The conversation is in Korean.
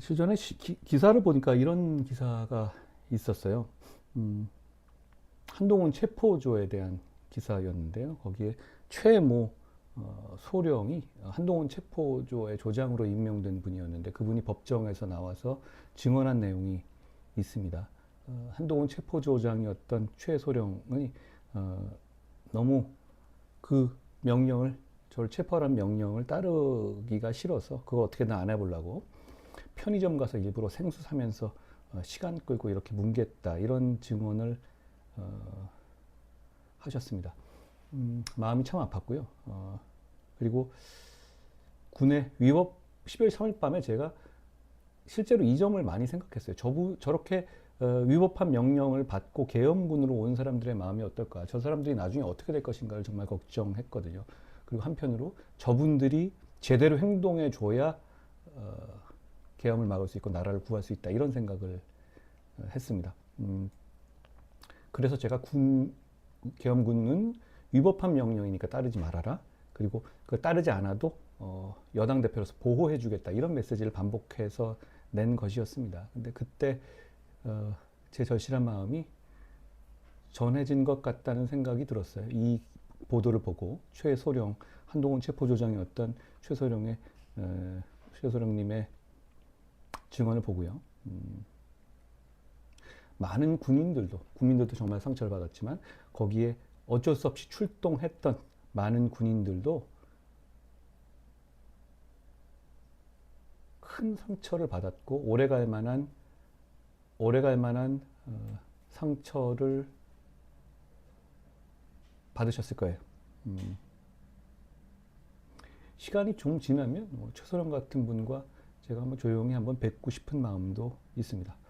주전에 시- 기, 기사를 보니까 이런 기사가 있었어요. 음, 한동훈 체포조에 대한 기사였는데요. 거기에 최모 어, 소령이 한동훈 체포조의 조장으로 임명된 분이었는데 그분이 법정에서 나와서 증언한 내용이 있습니다. 어, 한동훈 체포조장이었던 최소령이 어, 너무 그 명령을 저를 체포하라는 명령을 따르기가 싫어서 그거 어떻게든 안 해보려고 편의점 가서 일부러 생수 사면서 어, 시간 끌고 이렇게 뭉갰다 이런 증언을 어, 하셨습니다. 음, 마음이 참 아팠고요. 어, 그리고 군의 위법 12월 3일 밤에 제가 실제로 이 점을 많이 생각했어요. 저부, 저렇게 어, 위법한 명령을 받고 계엄군으로 온 사람들의 마음이 어떨까? 저 사람들이 나중에 어떻게 될 것인가를 정말 걱정했거든요. 그리고 한편으로 저분들이 제대로 행동해 줘야 어, 계엄을 막을 수 있고 나라를 구할 수 있다 이런 생각을 어, 했습니다. 음, 그래서 제가 군 계엄군은 위법한 명령이니까 따르지 말아라. 그리고 그 따르지 않아도 어, 여당 대표로서 보호해주겠다 이런 메시지를 반복해서 낸 것이었습니다. 근데 그때 어, 제 절실한 마음이 전해진 것 같다는 생각이 들었어요. 이 보도를 보고 최소령 한동훈 체포조장이었던 최소령의 에, 최소령님의 증언을 보고요. 음, 많은 군인들도 국민들도 정말 상처를 받았지만 거기에 어쩔 수 없이 출동했던 많은 군인들도 큰 상처를 받았고 오래갈 만한 오래갈 만한 어, 상처를 받으셨을 거예요. 음. 시간이 좀 지나면 뭐 최소령 같은 분과 제가 한번 조용히 한번 뵙고 싶은 마음도 있습니다.